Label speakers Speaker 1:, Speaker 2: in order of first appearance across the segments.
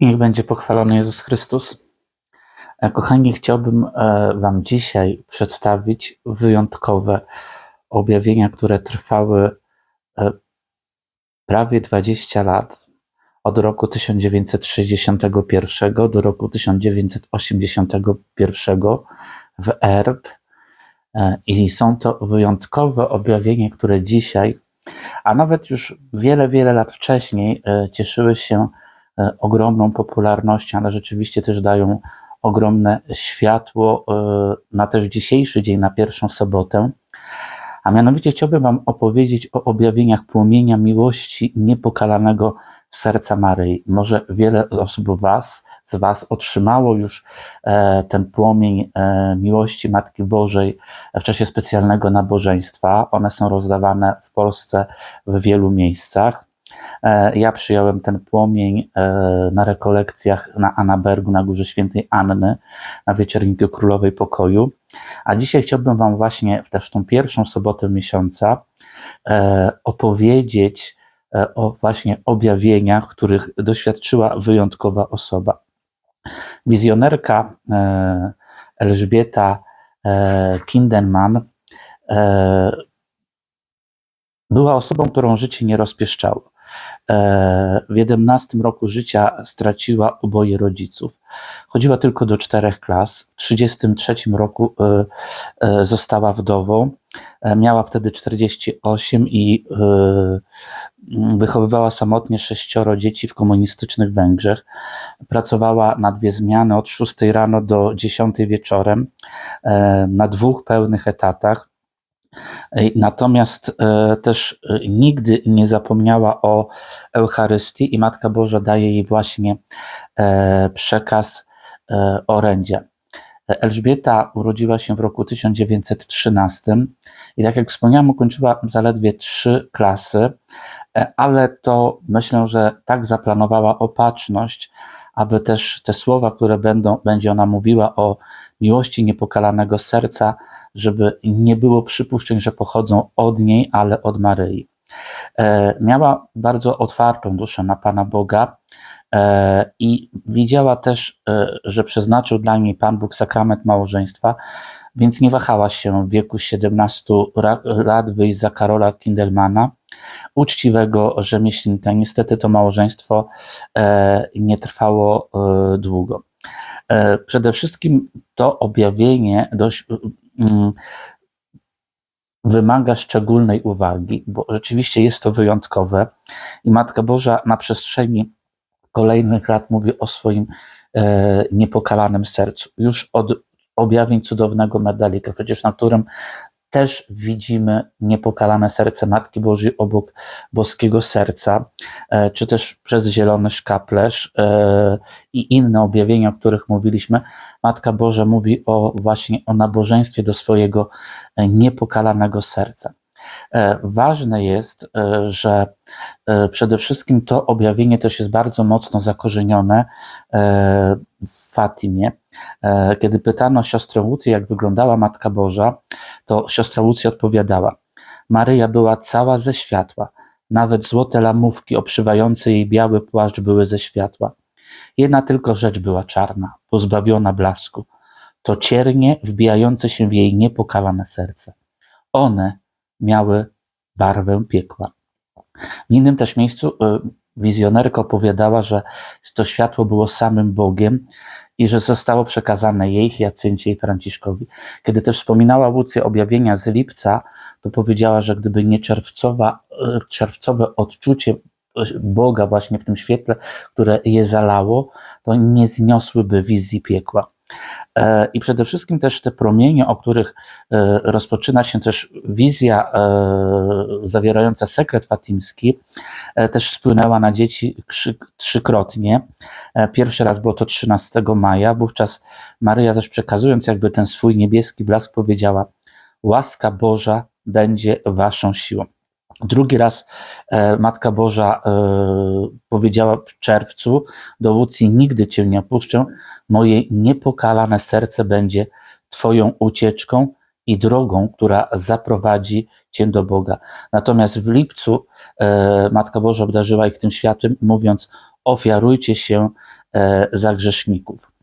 Speaker 1: Niech będzie pochwalony Jezus Chrystus. E, Kochani, chciałbym e, Wam dzisiaj przedstawić wyjątkowe objawienia, które trwały e, prawie 20 lat, od roku 1961 do roku 1981 w Erb. I są to wyjątkowe objawienia, które dzisiaj, a nawet już wiele, wiele lat wcześniej, cieszyły się ogromną popularnością, ale rzeczywiście też dają ogromne światło e, na też dzisiejszy dzień, na pierwszą sobotę. A mianowicie chciałbym Wam opowiedzieć o objawieniach płomienia miłości niepokalanego serca Maryi. Może wiele osób was, z Was otrzymało już e, ten płomień miłości Matki Bożej w czasie specjalnego nabożeństwa. One są rozdawane w Polsce w wielu miejscach. E, ja przyjąłem ten płomień e, na rekolekcjach na Anabergu, na Górze Świętej Anny, na Wieczerniku Królowej Pokoju. A dzisiaj chciałbym Wam właśnie w też tą pierwszą sobotę miesiąca e, opowiedzieć o właśnie objawieniach, których doświadczyła wyjątkowa osoba. Wizjonerka Elżbieta Kindenman była osobą, którą życie nie rozpieszczało. E, w 11 roku życia straciła oboje rodziców. Chodziła tylko do czterech klas. W 33 roku e, e, została wdową. Miała wtedy 48 i wychowywała samotnie sześcioro dzieci w komunistycznych Węgrzech. Pracowała na dwie zmiany od 6 rano do 10 wieczorem na dwóch pełnych etatach. Natomiast e, też e, nigdy nie zapomniała o Eucharystii i Matka Boża daje jej właśnie e, przekaz orędzia. Elżbieta urodziła się w roku 1913 i tak jak wspomniałam, ukończyła zaledwie trzy klasy, ale to myślę, że tak zaplanowała opatrzność, aby też te słowa, które będą, będzie ona mówiła o miłości niepokalanego serca, żeby nie było przypuszczeń, że pochodzą od niej, ale od Maryi. E, miała bardzo otwartą duszę na Pana Boga e, i widziała też, e, że przeznaczył dla niej Pan Bóg sakrament małżeństwa, więc nie wahała się w wieku 17 lat wyjść za Karola Kindelmana, uczciwego rzemieślnika. Niestety to małżeństwo nie trwało długo. Przede wszystkim to objawienie dość wymaga szczególnej uwagi, bo rzeczywiście jest to wyjątkowe i Matka Boża na przestrzeni kolejnych lat mówi o swoim e, niepokalanym sercu. Już od objawień cudownego medalika, przecież na którym też widzimy niepokalane serce Matki Bożej obok boskiego serca, e, czy też przez zielony szkaplerz e, i inne objawienia, o których mówiliśmy. Matka Boża mówi o właśnie o nabożeństwie do swojego e, niepokalanego serca. Ważne jest, że przede wszystkim to objawienie też jest bardzo mocno zakorzenione w Fatimie. Kiedy pytano siostrę Łucję, jak wyglądała Matka Boża, to siostra Lucja odpowiadała: Maryja była cała ze światła, nawet złote lamówki obszywające jej biały płaszcz były ze światła. Jedna tylko rzecz była czarna, pozbawiona blasku. To ciernie wbijające się w jej niepokalane serce. One miały barwę piekła. W innym też miejscu y, wizjonerka opowiadała, że to światło było samym Bogiem i że zostało przekazane jej, Jacyncie i Franciszkowi. Kiedy też wspominała Łucja objawienia z lipca, to powiedziała, że gdyby nie czerwcowa, e, czerwcowe odczucie Boga właśnie w tym świetle, które je zalało, to nie zniosłyby wizji piekła. E, I przede wszystkim też te promienie, o których e, rozpoczyna się też wizja e, zawierająca sekret fatimski, też spłynęła na dzieci trzykrotnie. Pierwszy raz było to 13 maja, wówczas Maryja też przekazując jakby ten swój niebieski blask powiedziała łaska Boża będzie waszą siłą. Drugi raz e, Matka Boża e, powiedziała w czerwcu do Łucji: Nigdy cię nie opuszczę, moje niepokalane serce będzie Twoją ucieczką i drogą, która zaprowadzi Cię do Boga. Natomiast w lipcu e, Matka Boża obdarzyła ich tym światłem, mówiąc: ofiarujcie się za grzeszników.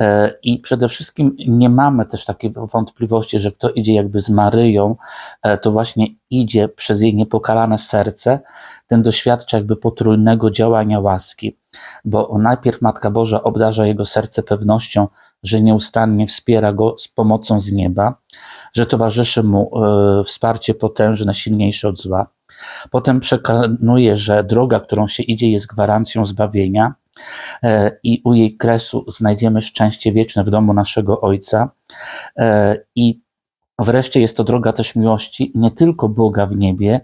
Speaker 1: E, I przede wszystkim nie mamy też takiej wątpliwości, że kto idzie jakby z Maryją, e, to właśnie idzie przez jej niepokalane serce, ten doświadcza jakby potrójnego działania łaski, bo najpierw Matka Boża obdarza jego serce pewnością, że nieustannie wspiera go z pomocą z nieba, że towarzyszy mu e, wsparcie potężne, silniejsze od zła. Potem przekonuje, że droga, którą się idzie, jest gwarancją zbawienia i u jej kresu znajdziemy szczęście wieczne w domu naszego Ojca. E, I wreszcie jest to droga też miłości, nie tylko Boga w niebie,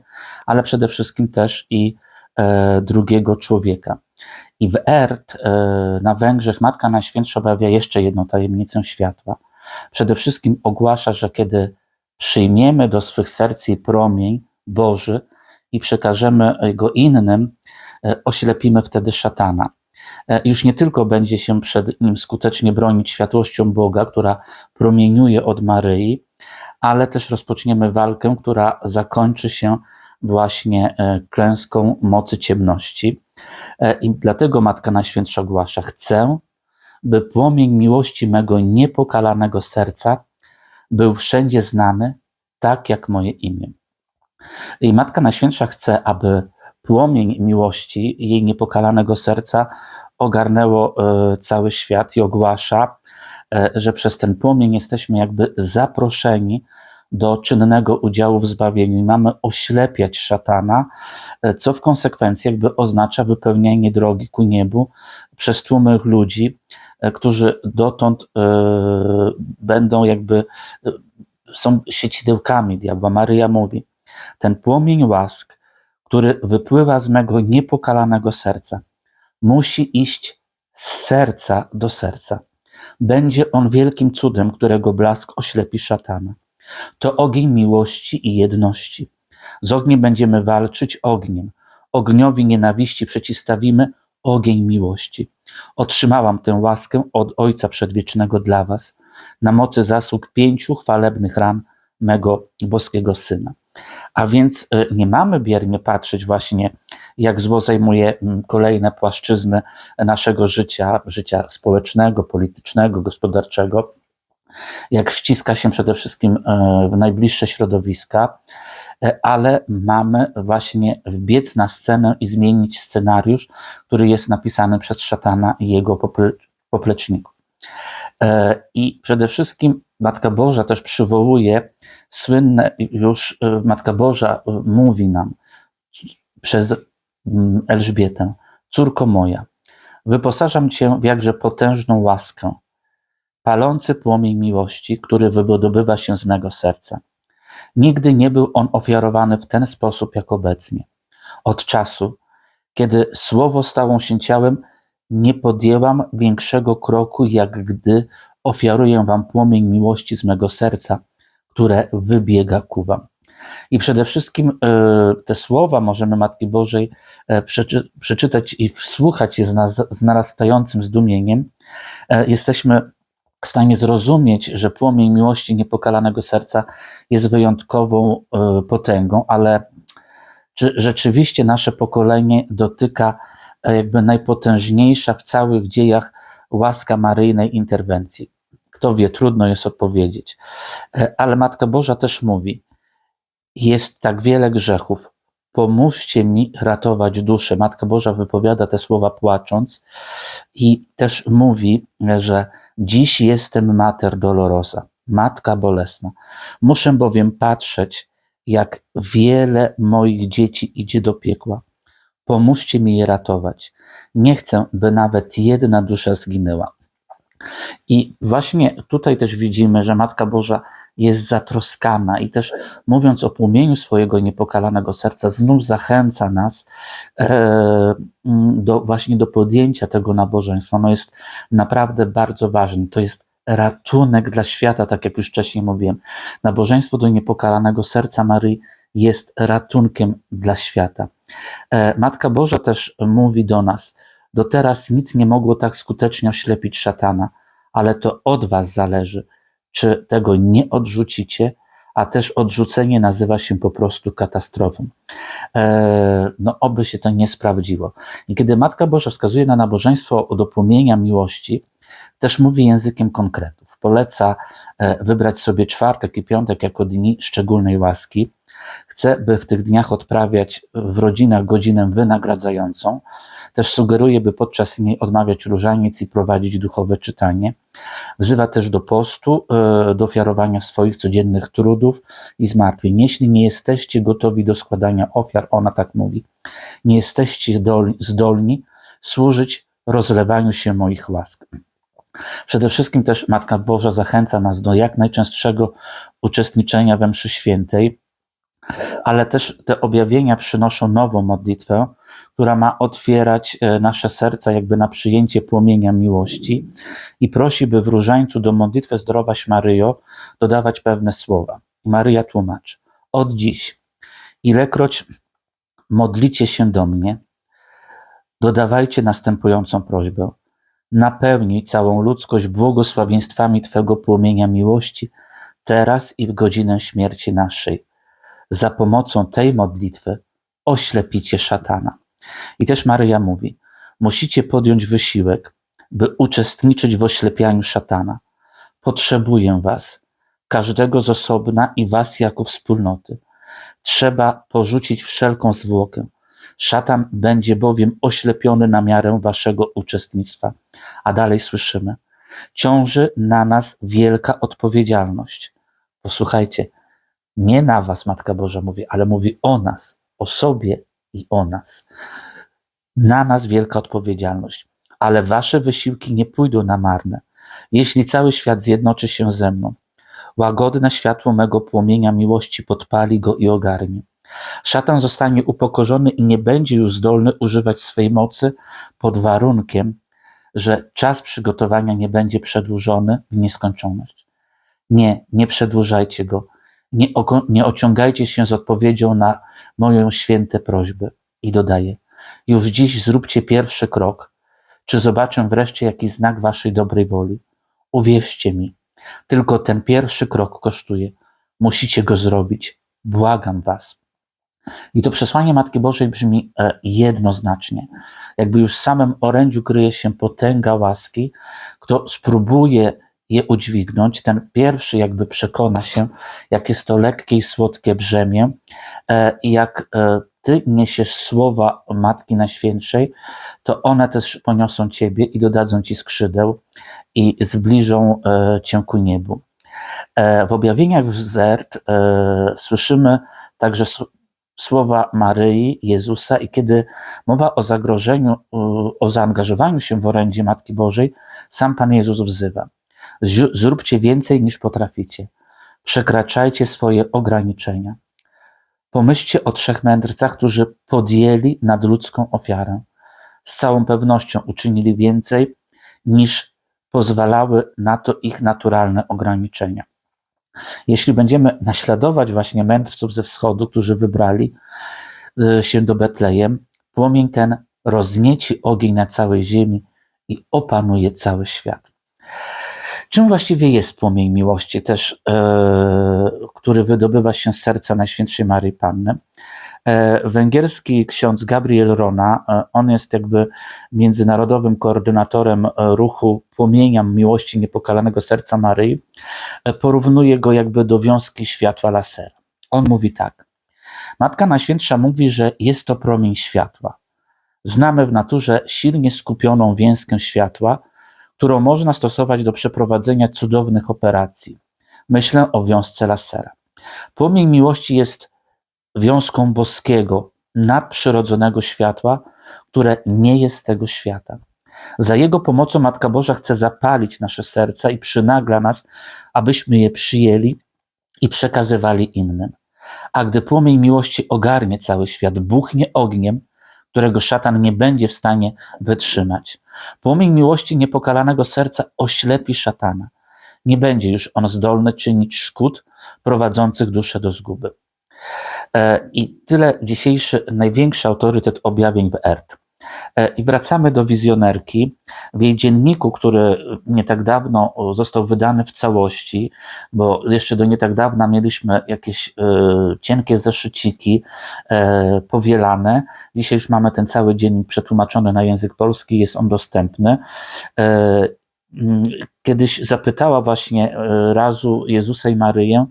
Speaker 1: ale przede wszystkim też i e, drugiego człowieka. I w Erd na Węgrzech Matka Najświętsza objawia jeszcze jedną tajemnicę światła. Przede wszystkim ogłasza, że kiedy przyjmiemy do swych serc jej promień Boży, i przekażemy go innym, e, oślepimy wtedy szatana. E, już nie tylko będzie się przed nim skutecznie bronić światłością Boga, która promieniuje od Maryi, ale też rozpoczniemy walkę, która zakończy się właśnie e, klęską mocy ciemności. I dlatego Matka Najświętsza ogłasza: Chcę, by płomień miłości mego niepokalanego serca był wszędzie znany, tak jak moje imię. I Matka Najświętsza chce, aby płomień miłości jej niepokalanego serca ogarnęło e, cały świat i ogłasza, e, że przez ten płomień jesteśmy jakby zaproszeni do czynnego udziału w zbawieniu i mamy oślepiać szatana, e, co w konsekwencji jakby oznacza wypełnienie drogi ku niebu przez tłumy ludzi, którzy dotąd będą jakby, są siecidełkami diabła. Maryja mówi, ten płomień łask, który wypływa z mego niepokalanego serca, musi iść z serca do serca. Będzie on wielkim cudem, którego blask oślepi szatana. To ogień miłości i jedności. Z ogniem będziemy walczyć ogniem. Ogniowi nienawiści przeciwstawimy ogień miłości. Otrzymałam tę łaskę od Ojca Przedwiecznego dla Was, na mocy zasług pięciu chwalebnych ran mego boskiego Syna. A więc e, nie mamy biernie patrzeć właśnie, jak zło zajmuje mm, kolejne płaszczyzny naszego życia, życia społecznego, politycznego, gospodarczego, jak wciska się przede wszystkim e, w najbliższe środowiska, e, ale mamy właśnie wbiec na scenę i zmienić scenariusz, który jest napisany przez szatana i jego popleczników. I przede wszystkim Matka Boża też przywołuje słynne już e, Matka Boża e, mówi nam przez mm, Elżbietę, córko moja, wyposażam cię w jakże potężną łaskę, palący płomień miłości, który wydobywa się z mego serca. Nigdy nie był on ofiarowany w ten sposób jak obecnie. Od czasu, kiedy słowo stało się ciałem, nie podjęłam większego kroku, jak gdy ofiaruję wam płomień miłości z mego serca, które wybiega ku wam. I przede wszystkim e, te słowa możemy Matki Bożej e, przeczy, przeczytać i wsłuchać je z, nas, z narastającym zdumieniem. E, jesteśmy w stanie zrozumieć, że płomień miłości niepokalanego serca jest wyjątkową potęgą, ale czy rzeczywiście nasze pokolenie dotyka jakby najpotężniejsza w całych dziejach łaska Maryjnej interwencji? Kto wie, trudno jest odpowiedzieć. E, ale Matka Boża też mówi: Jest tak wiele grzechów, pomóżcie mi ratować duszę. Matka Boża wypowiada te słowa płacząc i też mówi, że dziś jestem mater dolorosa, matka bolesna. Muszę bowiem patrzeć, jak wiele moich dzieci idzie do piekła. Pomóżcie mi je ratować. Nie chcę, by nawet jedna dusza zginęła. I właśnie tutaj też widzimy, że Matka Boża jest zatroskana i też mówiąc o płomieniu swojego niepokalanego serca, znów zachęca nas e, do, właśnie do podjęcia tego nabożeństwa. No jest naprawdę bardzo ważne. To jest ratunek dla świata, tak jak już wcześniej mówiłem. Nabożeństwo do niepokalanego serca Maryi jest ratunkiem dla świata. E, Matka Boża też mówi do nas, do teraz nic nie mogło tak skutecznie oślepić szatana, ale to od was zależy, czy tego nie odrzucicie, a też odrzucenie nazywa się po prostu katastrofą. E, no, oby się to nie sprawdziło. I kiedy Matka Boża wskazuje na nabożeństwo do płomienia miłości, też mówi językiem konkretów. Poleca e, wybrać sobie czwartek i piątek jako dni szczególnej łaski. Chce, by w tych dniach odprawiać w rodzinach godzinę wynagradzającą. Też sugeruje, by podczas niej odmawiać różaniec i prowadzić duchowe czytanie. Wzywa też do postu, e, do ofiarowania swoich codziennych trudów i zmartwień. Jeśli nie jesteście gotowi do składania ofiar, ona tak mówi, nie jesteście zdolni służyć rozlewaniu się moich łask. Przede wszystkim też Matka Boża zachęca nas do jak najczęstszego uczestniczenia we mszy świętej, ale też te objawienia przynoszą nową modlitwę, która ma otwierać e, nasze serca jakby na przyjęcie płomienia miłości i prosi, by w różańcu do modlitwy Zdrowaś Maryjo dodawać pewne słowa. Maryja tłumaczy, od dziś, ilekroć modlicie się do mnie, dodawajcie następującą prośbę. Napełnij całą ludzkość błogosławieństwami Twego płomienia miłości, teraz i w godzinę śmierci naszej. Za pomocą tej modlitwy oślepicie szatana. I też Maryja mówi, musicie podjąć wysiłek, by uczestniczyć w oślepianiu szatana. Potrzebuję was, każdego z osobna i was jako wspólnoty. Trzeba porzucić wszelką zwłokę. Szatan będzie bowiem oślepiony na miarę waszego uczestnictwa. A dalej słyszymy, ciąży na nas wielka odpowiedzialność. Posłuchajcie, nie na was Matka Boża mówi, ale mówi o nas, o sobie i o nas. Na nas wielka odpowiedzialność, ale wasze wysiłki nie pójdą na marne. Jeśli cały świat zjednoczy się ze mną, łagodne światło mego płomienia miłości podpali go i ogarnie. Szatan zostanie upokorzony i nie będzie już zdolny używać swej mocy pod warunkiem, że czas przygotowania nie będzie przedłużony w nieskończoność. Nie, nie przedłużajcie go. Nie, nie ociągajcie się z odpowiedzią na moją święte prośby. I dodaję, już dziś zróbcie pierwszy krok. Czy zobaczę wreszcie jakiś znak waszej dobrej woli? Uwierzcie mi, tylko ten pierwszy krok kosztuje. Musicie go zrobić. Błagam was. I to przesłanie Matki Bożej brzmi e, jednoznacznie. Jakby już w samym orędziu kryje się potęga łaski. Kto spróbuje je udźwignąć, ten pierwszy jakby przekona się, jak jest to lekkie i słodkie brzemię e, i jak e, ty niesiesz słowa Matki Najświętszej, to one też poniosą ciebie i dodadzą ci skrzydeł i zbliżą cię ku niebu. W objawieniach w Zert słyszymy także słowa Maryi, Jezusa i kiedy mowa o zagrożeniu, o zaangażowaniu się w orędzie Matki Bożej, sam Pan Jezus wzywa. Zróbcie więcej niż potraficie. Przekraczajcie swoje ograniczenia. Pomyślcie o trzech mędrcach, którzy podjęli nadludzką ofiarę. Z całą pewnością uczynili więcej niż pozwalały na to ich naturalne ograniczenia. Jeśli będziemy naśladować właśnie mędrców ze wschodu, którzy wybrali y, się do Betlejem, płomień ten roznieci ogień na całej ziemi i opanuje cały świat. Czym właściwie jest płomień miłości, też, e, który wydobywa się z serca Najświętszej Maryi Panny? E, węgierski ksiądz Gabriel Rona, e, on jest jakby międzynarodowym koordynatorem ruchu Płomienia Miłości Niepokalanego Serca Maryi, porównuje go jakby do wiązki światła lasera. On mówi tak. Matka Najświętsza mówi, że jest to promień światła. Znamy w naturze silnie skupioną więzkę światła, którą można stosować do przeprowadzenia cudownych operacji. Myślę o wiązce lasera. Płomień miłości jest wiązką boskiego, nadprzyrodzonego światła, które nie jest tego świata. Za Jego pomocą Matka Boża chce zapalić nasze serca i przynagla nas, abyśmy je przyjęli i przekazywali innym. A gdy płomień miłości ogarnie cały świat, buchnie ogniem, którego szatan nie będzie w stanie wytrzymać. Płomień miłości niepokalanego serca oślepi szatana. Nie będzie już on zdolny czynić szkód prowadzących duszę do zguby. E, I tyle dzisiejszy największy autorytet objawień w Erd. E, I wracamy do wizjonerki. W jej dzienniku, który nie tak dawno o, został wydany w całości, bo jeszcze do nie tak dawna mieliśmy jakieś e, cienkie zeszyciki e, powielane. Dzisiaj już mamy ten cały dziennik przetłumaczony na język polski, jest on dostępny. E, Kiedyś zapytała właśnie e, razu Jezusa i Maryję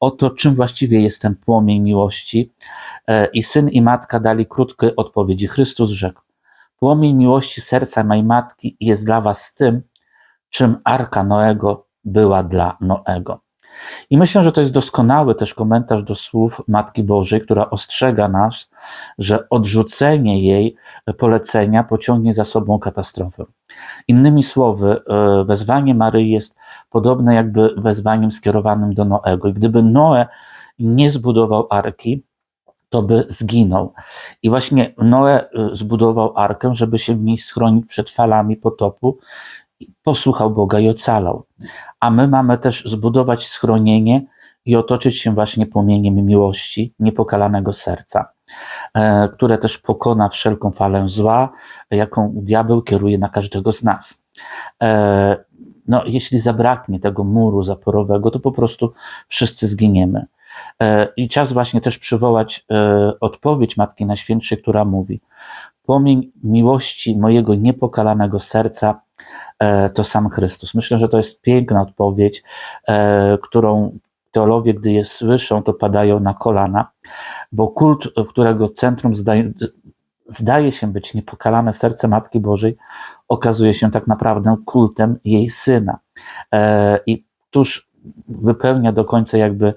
Speaker 1: o to, czym właściwie jest ten płomień miłości. E, I syn i matka dali krótkie odpowiedzi. Chrystus rzekł: Płomień miłości serca mojej matki jest dla was tym, czym arka Noego była dla Noego. I myślę, że to jest doskonały też komentarz do słów Matki Bożej, która ostrzega nas, że odrzucenie jej polecenia pociągnie za sobą katastrofę. Innymi słowy, e, wezwanie Maryi jest podobne jakby wezwaniem skierowanym do Noego. I gdyby Noe nie zbudował arki, to by zginął. I właśnie Noe y, zbudował arkę, żeby się w niej schronić przed falami potopu. Posłuchał Boga i ocalał. A my mamy też zbudować schronienie i otoczyć się właśnie płomieniem miłości, niepokalanego serca, e, które też pokona wszelką falę zła, jaką diabeł kieruje na każdego z nas. E, No, jeśli zabraknie tego muru zaporowego, to po prostu wszyscy zginiemy. E, I czas właśnie też przywołać e, odpowiedź Matki Najświętszej, która mówi: Płomień miłości mojego niepokalanego serca e, to sam Chrystus. Myślę, że to jest piękna odpowiedź, którą teolowie, gdy je słyszą, to padają na kolana, bo kult, którego centrum zdaje, zdaje się być niepokalane serce Matki Bożej, okazuje się tak naprawdę kultem jej syna. I któż wypełnia do końca jakby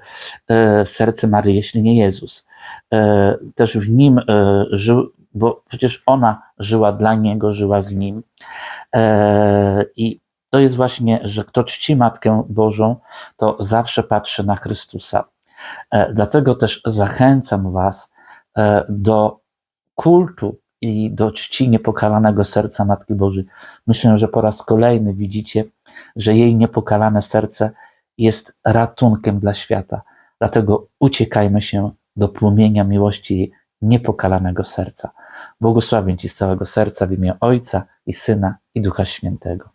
Speaker 1: e, serce Maryi, jeśli nie Jezus. E, Też w nim e, żył, bo przecież ona żyła dla niego, żyła z nim. I to jest właśnie, że kto czci Matkę Bożą, to zawsze patrzy na Chrystusa. Dlatego też zachęcam Was do kultu i do czci niepokalanego serca Matki Bożej. Myślę, że po raz kolejny widzicie, że jej niepokalane serce jest ratunkiem dla świata. Dlatego uciekajmy się do płomienia miłości niepokalanego serca. Błogosławię Ci z całego serca w imię Ojca i Syna i Ducha Świętego.